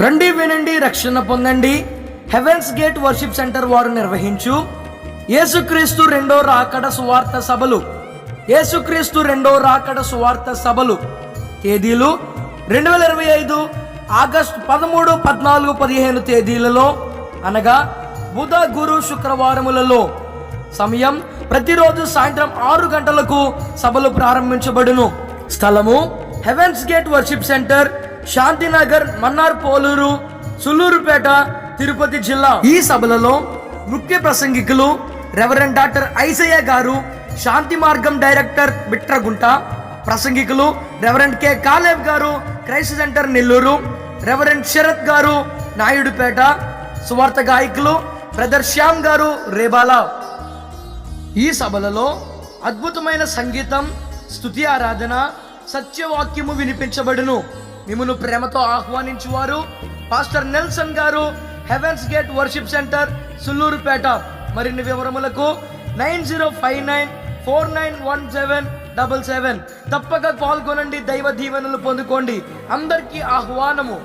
రండి వినండి రక్షణ పొందండి. హెవెన్స్ గేట్ వర్షిప్ సెంటర్ వారు నిర్వహించు. యేసుక్రీస్తు రెండో రాకడ సువార్త సభలు. యేసుక్రీస్తు రెండో రాకడ సువార్త సభలు. తేదీలు రెండు వేల ఇరవై ఐదు ఆగస్టు పదమూడు పద్నాలుగు పదిహేను తేదీలలో అనగా బుధ గురు శుక్రవారములలో. సమయం ప్రతిరోజు సాయంత్రం ఆరు గంటలకు సభలు ప్రారంభించబడును. స్థలము heaven's gate worship centre Shantinagar Mannar Poluru Sullurpeta Tirupati జిల్లా. ఈ సభలలో ముఖ్య ప్రసంగికులు reverend doctor Aisayya garu Shanti Margam director Bitragunta ప్రసంగికులు రెవరెండ్ కె కాలేవ్ గారు Christ centre Nellore reverend Sharath గారు నాయుడుపేట సువార్త గాయకులు బ్రదర్ శ్యామ్ గారు రేబాల. ఈ సభలలో అద్భుతమైన సంగీతం స్తుతి ఆరాధన సత్యవాక్యము వినిపించబడును. మిమ్మను ప్రేమతో ఆహ్వానించువారు. పాస్టర్ నెల్సన్ గారు heaven's gate worship centre Sullurpeta. మరిన్ని వివరములకు nine zero five nine four nine one seven double seven. తప్పక పాల్గొనండి దైవ దీవెనలు పొందుకోండి. అందరికీ ఆహ్వానము.